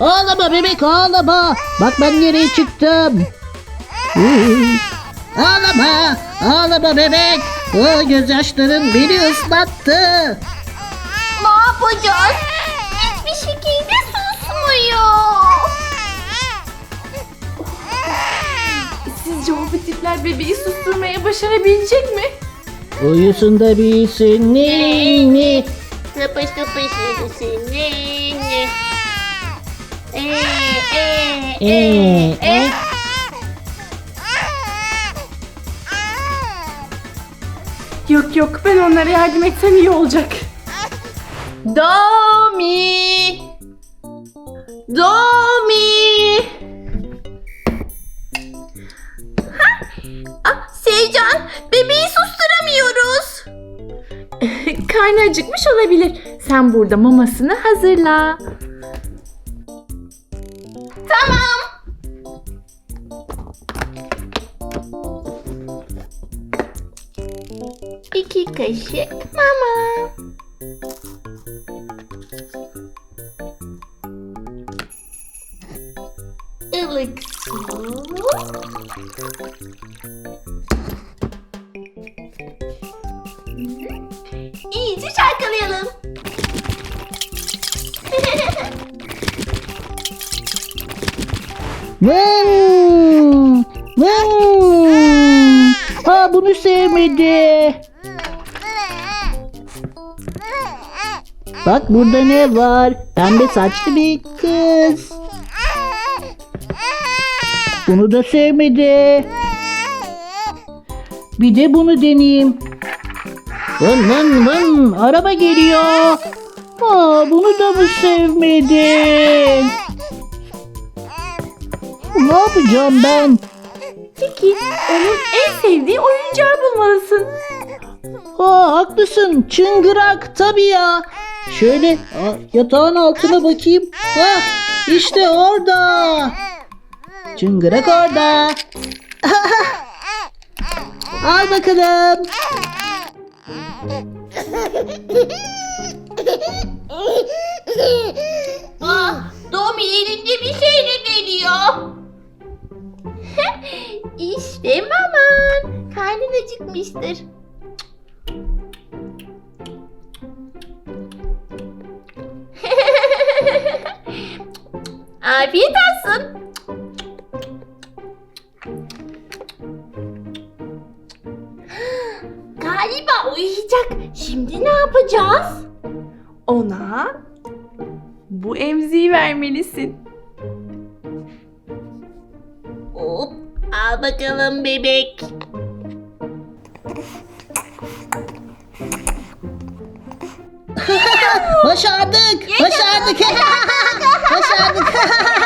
Ağlama bebek ağlama. Bak ben nereye çıktım. Ağlama. Ağlama bebek. O gözyaşların beni ıslattı. Ne yapacağız? Hiçbir şekilde susmuyor. Sizce o tipler bebeği susturmaya başarabilecek mi? Uyusun da bilsin ne ne. Tıpış tıpış yedisi ne ne. Ee, ee, Ee, ee. Yok yok ben onlara yardım etsem iyi olacak. Domi! Domi! Ah, Seycan, bebeği susturamıyoruz. Karnı acıkmış olabilir. Sen burada mamasını hazırla. Tamam. İki kaşık mama. Ilık su. Vın, vın. Ha bunu sevmedi. Bak burada ne var? Pembe saçlı bir kız. Bunu da sevmedi. Bir de bunu deneyeyim. Vın vın vın. Araba geliyor. Aa, bunu da mı sevmedin? Ne yapacağım ben? Peki onun en sevdiği oyuncağı bulmalısın. Aa, haklısın. Çıngırak tabii ya. Şöyle aa, yatağın altına bakayım. Ha, işte orada. Çıngırak orada. Al bakalım. Ah, Domi elinde bir şeyle geliyor. işte maman. Karnın acıkmıştır. Afiyet olsun. Galiba uyuyacak. Şimdi ne yapacağız? Ona bu emziği vermelisin. Al bakalım bebek. Başardık. Başardık. Başardık.